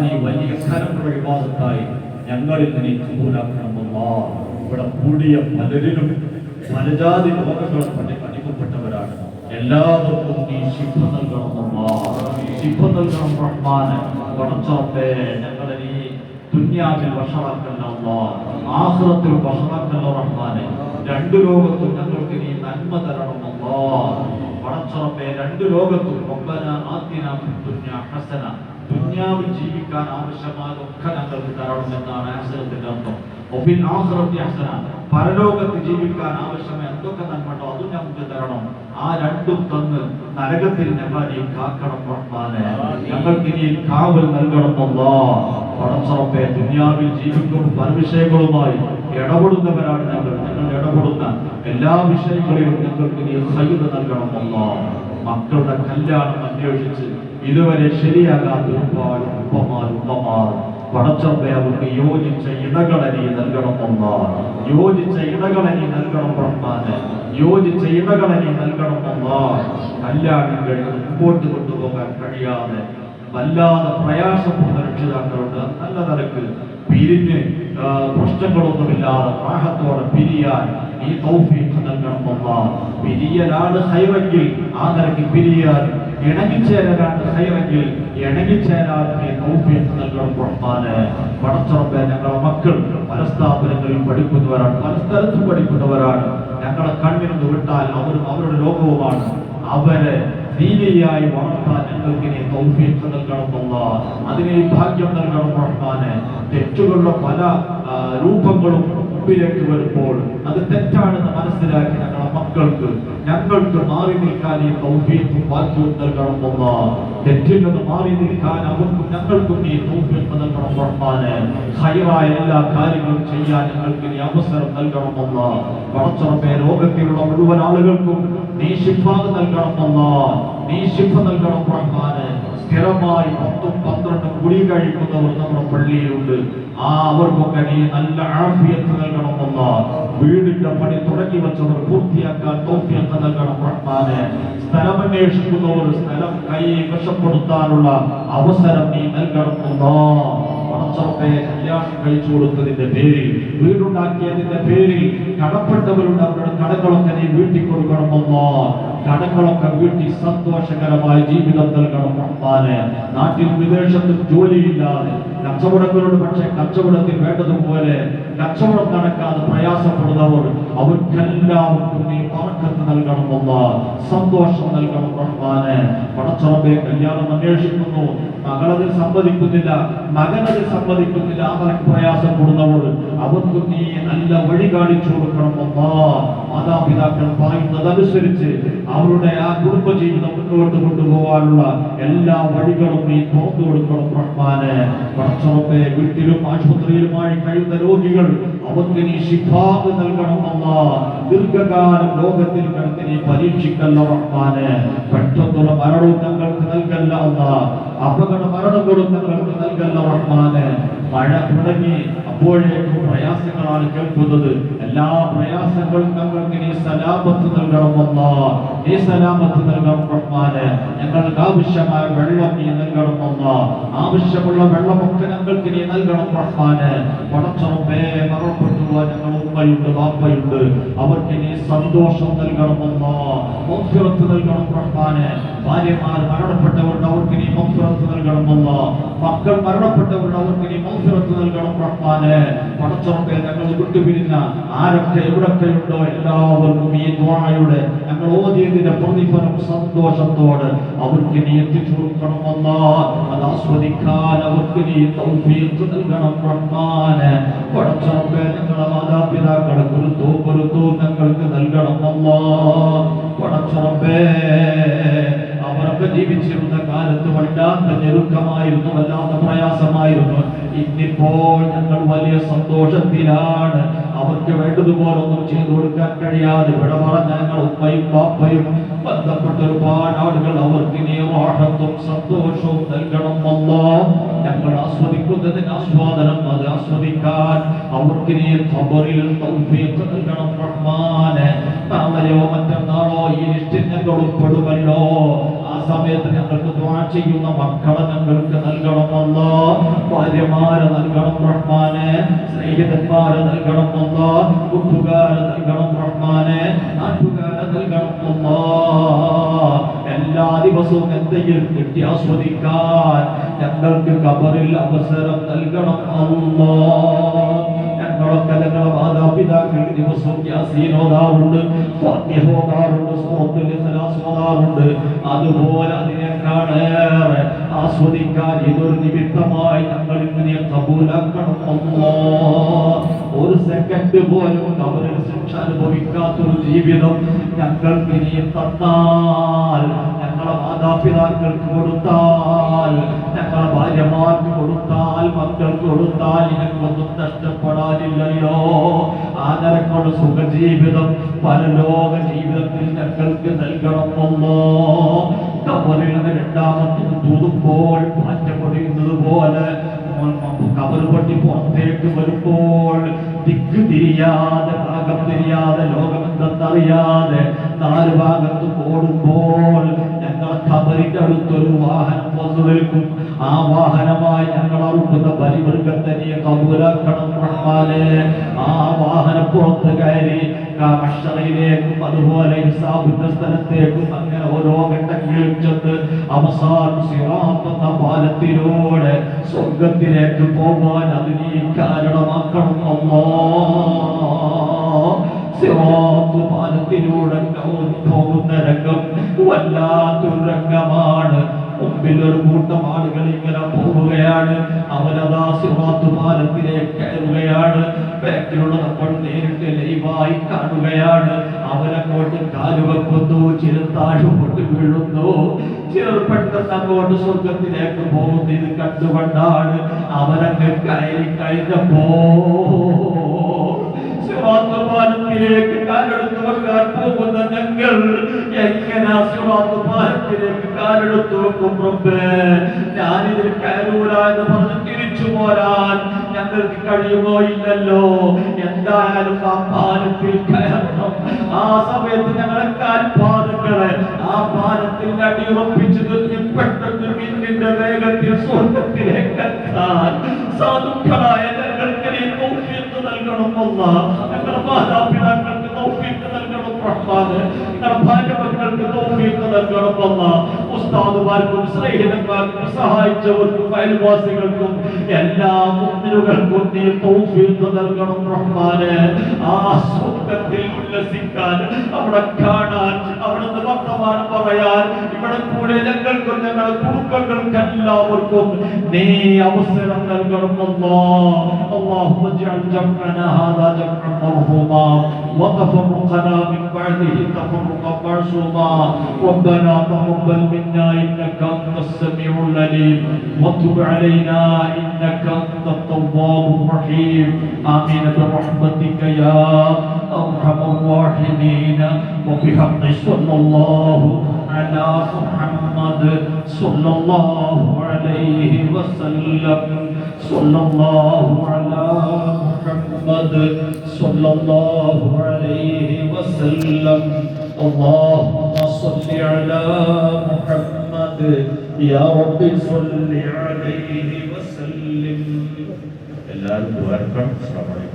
നീ വലിയ കരമുള്ള വിവാദത്തായി ഞങ്ങളിൽ നീ കബൂലാക്കണമെന്നോ ഇവിടെ കൂടിയ പലരിലും പലജാതി രോഗങ്ങളെ പറ്റി അടിമപ്പെട്ടവരാണ് എല്ലാവർക്കും നീ ശിഫ നൽകണമെന്നോ ശിഫ നൽകണം റഹ്മാന്. കുറച്ചോട്ടെ ഞങ്ങളെ നീ ദുന്യാവിൽ വഷളാക്കല്ലോ ആഹ്റത്തിൽ വഷളാക്കല്ലോ റഹ്മാനെ. രണ്ടു ലോകത്തും ഞങ്ങൾക്ക് നീ നന്മ തരണമെന്നോ പടച്ചോപ്പേ രണ്ടു ലോകത്തും റബ്ബന ആദ്യന ഹസന. ദുന്യാവിൽ ജീവിക്കാൻ ആവശ്യമായതൊക്കെ ഞങ്ങൾക്ക് തരണമെന്നാണ് ആശ്രയത്തിന്റെ അർത്ഥം. ഒബിൽ ആഹ്റത്തി ഹസന പരലോകത്ത് ജീവിക്കാൻ ആവശ്യമായ എന്തൊക്കെ നന്മട്ടോ അതും ഞങ്ങൾക്ക് തരണം. ആ രണ്ടും തന്ന് നരകത്തിൽ ഞങ്ങൾ നീ കാക്കണം റഹ്മാനെ. ഞങ്ങൾക്ക് നീ കാവൽ നൽകണമെന്നോ പടച്ചറപ്പെ ദുനിയാവിൽ ജീവിക്കും പല വിഷയങ്ങളുമായി ഇടപെടുന്നവരാണ് ഞങ്ങൾ. ഞങ്ങൾ ഇടപെടുന്ന എല്ലാ വിഷയങ്ങളിലും ഞങ്ങൾക്ക് നീ സഹിത നൽകണമെന്നോ മക്കളുടെ കല്യാണം അന്വേഷിച്ച് ഇതുവരെ ശരിയാകാത്ത ഒരുപാട് ഉപ്പമാർ ഉമ്മമാർ പടച്ചപ്പെ അവർക്ക് യോജിച്ച ഇടകളെ നീ നൽകണമെന്നോ യോജിച്ച ഇടകളെ നീ നൽകണം റഹ്മാന് യോജിച്ച ഇടകളെ നീ നൽകണം കല്യാണം കല്യാണങ്ങൾ മുമ്പോട്ട് കൊണ്ടുപോകാൻ കഴിയാതെ വല്ലാതെ പ്രയാസപ്പെടുന്ന രക്ഷിതാക്കളുണ്ട്. നല്ല നിലയ്ക്ക് പിരിഞ്ഞ് പ്രശ്നങ്ങളൊന്നുമില്ലാതെ പ്രാഹത്തോടെ പിരിയാൻ ഈ തൗഫീഖ് നൽകണം നൽകണമെന്ന പിരിയലാണ് ഹൈവെങ്കിൽ ആ നിലയ്ക്ക് പിരിയാൻ ഇണങ്ങിച്ചേരാനാണ് ഹൈറെങ്കിൽ ഇണങ്ങിച്ചേരാൻ റഹ്മാന് പടച്ചുറപ്പെ ഞങ്ങളുടെ മക്കൾ പല സ്ഥാപനങ്ങളിൽ പഠിക്കുന്നവരാണ് പല സ്ഥലത്തും പഠിക്കുന്നവരാണ്. ഞങ്ങളെ കണ്ണിനൊന്ന് വിട്ടാൽ അവരും അവരുടെ ലോകവുമാണ്. അവരെ ദീനിയായി വളർത്താൻ ഞങ്ങൾക്ക് ഇനി തൗഫീഖ് നൽകണമെന്ന അതിന് ഭാഗ്യം നൽകണം റഹ്മാനെ. തെറ്റുകളുടെ പല രൂപങ്ങളും മുമ്പിലേക്ക് വരുമ്പോൾ അത് തെറ്റാണെന്ന് മനസ്സിലാക്കി ഞങ്ങളെ മക്കൾക്ക് ഞങ്ങൾക്ക് മാറി നിൽക്കാൻ ഈ തൗഫീഖും ഭാഗ്യവും നൽകണമെന്ന തെറ്റിൽ നിന്ന് മാറി നിൽക്കാൻ അവർക്കും ഞങ്ങൾക്കും ഈ തൗഫീഖ് നൽകണം റഹ്മാനെ. എല്ലാ കാര്യങ്ങളും ചെയ്യാൻ ഞങ്ങൾക്ക് ഈ അവസരം നൽകണമെന്ന പടച്ചുറപ്പേ ലോകത്തിലുള്ള മുഴുവൻ ആളുകൾക്കും നീ ശിഫാഗ് നൽകണമെന്ന നീ ശിഫ നൽകണം റഹ്മാന്. സ്ഥിരമായി പത്തും പന്ത്രണ്ടും കുടി കഴിക്കുന്നവർ നമ്മുടെ പള്ളിയിലുണ്ട്. ആ അവർക്കൊക്കെ നീ നല്ല ആഫിയത്ത് നൽകണമെന്ന. വീടിന്റെ പണി തുടങ്ങി വെച്ചവർ പൂർത്തിയാക്കാൻ തോഫിയത്ത് നൽകണം റഹ്മാന്. സ്ഥലം അന്വേഷിക്കുന്നവർ സ്ഥലം കൈ വശപ്പെടുത്താനുള്ള അവസരം നീ നൽകണമെന്നോ. പടച്ചറപ്പെ കല്യാണം കഴിച്ചു കൊടുത്തതിന്റെ പേരിൽ വീടുണ്ടാക്കിയതിന്റെ പേരിൽ കടപ്പെട്ടവരുണ്ട് അവരുടെ കടകളൊക്കെ നീ വീട്ടിൽ കൊടുക്കണമെന്നോ കടങ്ങളൊക്കെ വീട്ടിൽ സന്തോഷകരമായ ജീവിതം നൽകണം റഹ്മാന്. നാട്ടിൽ വിദേശത്ത് ജോലിയില്ലാതെ കച്ചവടങ്ങളുണ്ട് പക്ഷെ കച്ചവടത്തിൽ വേണ്ടതുപോലെ കച്ചവടം നടക്കാതെ പ്രയാസപ്പെടുന്നവർ അവർക്കെല്ലാവർക്കും നീ പറക്കത്ത് നൽകണമെന്ന് സന്തോഷം നൽകണം റഹ്മാനെ. പടച്ചറബെ കല്യാണം അന്വേഷിക്കുന്നു. മകളതിൽ സമ്മതിക്കുന്നില്ല മകനതിൽ സമ്മതിക്കുന്നില്ല അവർക്ക് പ്രയാസം പ്രയാസപ്പെടുന്നവർ അവർക്ക് നീ നല്ല വഴി കാണിച്ചു കൊടുക്കണമെന്ന് മാതാപിതാക്കൾ പറയുന്നതനുസരിച്ച് അവരുടെ ആ കുടുംബ ജീവിതം മുന്നോട്ട് കൊണ്ടുപോകാനുള്ള എല്ലാ വഴികളും നീ തുറന്നു കൊടുക്കണം റഹ്മാന്. പടച്ചറബെ വീട്ടിലും ആശുപത്രിയിലുമായി കഴിയുന്ന രോഗികൾ അവർക്ക് നീ ശിഫാവ് നൽകണമെന്ന ദീർഘകാലം ലോകത്തിൽ കിടന്ന് നീ പരീക്ഷിക്കല്ല റഹ്മാന്. പെട്ടെന്നുള്ള മരണവും ഞങ്ങൾക്ക് നൽകല്ല അല്ല. അപകട മരണങ്ങളും ഞങ്ങൾക്ക് നൽകല്ല റഹ്മാന്. മഴ തുടങ്ങി. അപ്പോഴേക്കും പ്രയാസങ്ങളാണ് കേൾക്കുന്നത്. എല്ലാ പ്രയാസങ്ങളും ഞങ്ങൾക്ക് നീ സലാമത്ത് നൽകണമെന്ന ഈ സലാമത്ത് നൽകണം റഹ്മാന് ഞങ്ങൾക്ക് ആവശ്യമായ വെള്ളം നീ നൽകണമെന്ന ആവശ്യമുള്ള വെള്ളമൊക്കെ ഞങ്ങൾക്ക് നീ നൽകണം റഹ്മാന്. പടച്ചുറപ്പേ മറപ്പെട്ടു പോവാൻ ഞങ്ങൾ ഉമ്മയുണ്ട് ബാപ്പയുണ്ട്. അവർക്ക് നീ സന്തോഷം നൽകണമെന്ന നൽകണം റഹ്മാന്. ഭാര്യമാർ മരണപ്പെട്ടവരുടെ അവർക്ക് നീ മൗഫിറത്ത് അല്ല. മക്കൾ മരണപ്പെട്ടവരുടെ അവർക്ക് നീ മൗഫിറത്ത് നൽകണം റഹ്മാന്. പടച്ചോട്ടെ ഞങ്ങൾ വിട്ടുപിരിഞ്ഞ ആരൊക്കെ എവിടൊക്കെ ഉണ്ടോ എല്ലാവർക്കും ഈ ദ്വായുടെ ഞങ്ങൾ ഓതിയതിന്റെ പ്രതിഫലം സന്തോഷത്തോട് അവർക്ക് നീ എത്തിച്ചു അല്ല. അത് ആസ്വദിക്കാൻ അവർക്ക് നീ തൗഫീഖ് നൽകണം റഹ്മാന്. പടച്ചോട്ടെ ഞങ്ങളെ മാതാപിതാക്കളെ കുരുത്തോ കുരുത്തോ ഞങ്ങൾക്ക് നൽകണം അല്ല. അവരൊക്കെ ജീവിച്ചിരുന്ന കാലത്ത് വല്ലാത്ത ഞെരുക്കമായിരുന്നു വല്ലാത്ത പ്രയാസമായിരുന്നു. ഇന്നിപ്പോൾ ഞങ്ങൾ വലിയ സന്തോഷത്തിലാണ്. അവർക്ക് വേണ്ടതുപോലെ ഒന്നും ചെയ്തു കൊടുക്കാൻ കഴിയാതെ ഇവിടെ പറഞ്ഞ ഞങ്ങൾ ഉമ്മയും പാപ്പയും ബന്ധപ്പെട്ട ഒരുപാട് ആളുകൾ അവർക്ക് നീ വാഹത്തും സന്തോഷവും നൽകണം അല്ല. ഞങ്ങൾ ആസ്വദിക്കുന്നതിന് ആസ്വാദനം അത് ആസ്വദിക്കാൻ. അവർക്ക് നൽകണം നാളെയോ മറ്റന്നാളോ ഈ ലിസ്റ്റിൽ ഉൾപ്പെടുമല്ലോ. ആ സമയത്ത് ഞങ്ങൾക്ക് ചെയ്യുന്ന മക്കളെ ഞങ്ങൾക്ക് നൽകണം അല്ല. ഭാര്യമാരെ നൽകണം റഹ്മാന്. സ്നേഹിതന്മാരെ നൽകണം അല്ല. കൂട്ടുകാരെ നൽകണം റഹ്മാന്. നാട്ടുകാരെ നൽകണം അല്ല. ദിവസവും എന്തെങ്കിലും കിട്ടി ആസ്വദിക്കാൻ ഞങ്ങൾക്ക് കബറിൽ അവസരം നൽകണം. അല്ലാ ഞങ്ങളൊക്കെ ഞങ്ങളുടെ മാതാപിതാക്കൾ ദിവസവും ഫാത്തിഹ ഓതാറുണ്ട് സൂറത്തുൽ അതുപോലെ അതിനേക്കാളേറെ ആസ്വദിക്കാൻ ഇതൊരു നിമിത്തമായി ഞങ്ങൾ ഇങ്ങനെ കബൂലാക്കണം. അല്ലാ ഒരു സെക്കൻഡ് പോലും കബറിൽ ശിക്ഷ അനുഭവിക്കാത്തൊരു ജീവിതം ഞങ്ങൾക്ക് ഇനിയും തന്നാൽ ഞങ്ങളെ മാതാപിതാക്കൾക്ക് കൊടുത്താൽ ഞങ്ങളെ ഭാര്യമാർക്ക് കൊടുത്താൽ മക്കൾക്ക് കൊടുത്താൽ ഞങ്ങൾക്കൊന്നും നഷ്ടപ്പെടാനില്ലല്ലോ. ആ സുഖജീവിതം പരലോക ജീവിതത്തിൽ ഞങ്ങൾക്ക് നൽകണമെന്നോ കബറിൽ രണ്ടാമത്തെ തൂതുമ്പോൾ മാറ്റപ്പെടുന്നത് പോലെ കബർ പൊട്ടി പുറത്തേക്ക് വരുമ്പോൾ ദിക്ക് തിരിയാതെ ഭാഗം തിരിയാതെ ലോകമെന്തെന്നറിയാതെ നാല് ഭാഗത്ത് ഓടുമ്പോൾ കബറിന്റെ അടുത്തൊരു വാഹനം വന്നു നിൽക്കും. ആ വാഹനമായി ഞങ്ങൾ അറുക്കുന്ന ബലിമൃഗത്തനിയെ കബൂലാക്കണം റഹ്മാനെ ആ വാഹനം പുറത്ത് കയറി മഷറയിലേക്കും അതുപോലെ ഹിസാബിന്റെ സ്ഥലത്തേക്കും അങ്ങനെ ഓരോ ഘട്ടങ്ങളിൽ ചെന്ന് അവസാനം സിറാത്തെന്ന പാലത്തിലൂടെ സ്വർഗത്തിലേക്ക് പോകാൻ അതിനെ കാരണമാക്കണം. അമ്മോ സിറാത്ത് പാലത്തിലൂടെ പോകുന്ന രംഗം വല്ലാത്തൊരു രംഗമാണ് മുമ്പിൽ ഒരു കൂട്ടം ആളുകൾ ഇങ്ങനെ പോവുകയാണ്. അവരതാ സിറാത്ത് പാലത്തിലേക്ക് കയറുകയാണ്. ബാക്കിലുള്ള നമ്മൾ നേരിട്ട് ലൈവായി കാണുകയാണ്. അവരങ്ങോട്ട് കാലുവെക്കുന്നു ചില താഴോട്ട് വീഴുന്നു. ചെറുപ്പെട്ടെന്ന് പെട്ടെന്ന് അങ്ങോട്ട് സ്വർഗത്തിലേക്ക് പോകുന്നത് കണ്ടുകൊണ്ടാണ് അവരങ്ങ് കയറി കഴിഞ്ഞപ്പോ പാലത്തിലേക്ക് കാലെടുത്ത് വെക്കാൻ പോകുന്ന ഞങ്ങൾ എങ്ങനെ പാലത്തിലേക്ക് കാലെടുത്ത് വെക്കും റബ്ബേ? ഞാനിതിൽ കയറൂല എന്ന് പറഞ്ഞ് തിരിച്ചു പോരാൻ ഞങ്ങൾക്ക് കഴിയുമോ ഇല്ലല്ലോ എന്തായാലും ആ പാലത്തിൽ കയറണം. ആ സമയത്ത് ഞങ്ങളെ കാൽപാദങ്ങളെ ആ പാലത്തിൽ അടിയുറപ്പിച്ചു നിർത്തി പെട്ടെന്ന് മിന്നിന്റെ വേഗത്തിൽ സ്വർഗത്തിലേക്ക് എത്താൻ സാധുക്കളായ ഞങ്ങൾക്ക് നൽകണം അല്ലാ ഞങ്ങളുടെ മാതാപിതാക്കൾക്ക് തൗഫീഖ് നൽകണം റഹ്മാന് ഞങ്ങളുടെ ഭാര്യമക്കൾക്ക് തൗഫീഖ് നൽകണം അല്ലാ ഉസ്താദുമാർക്കും സ്നേഹിതന്മാർക്കും സഹായിച്ചവർക്കും അയൽവാസികൾക്കും എല്ലാ മുന്നിലുകൾക്കും നീ തൗഫീഖ് നൽകണം റഹ്മാന് ആ സ്വർഗത്തിൽ ഉല്ലസിക്കാൻ അവിടെ കാണാൻ അവിടുന്ന് വർത്തമാനം പറയാൻ ഇവിടെ കൂടെ ഞങ്ങൾക്കും ഞങ്ങളുടെ കുടുംബങ്ങൾക്കും എല്ലാവർക്കും നീ അവസരം നൽകണം അല്ലാ اللهم اجعل جمعنا هذا جمعا مرحوما وتفرقنا من بعده تفرقا معصوما ربنا تقبل منا إنك أنت السميع العليم. وتب علينا إنك أنت التواب الرحيم. آمين برحمتك يا أرحم الراحمين. وبحق صلى الله على محمد صلى الله عليه وسلم. صلى الله على محمد صلى الله عليه وسلم. اللهم صل على محمد يا رب صل عليه وسلم എല്ലാവരും ദ്വാരക്കണം ശ്രമണം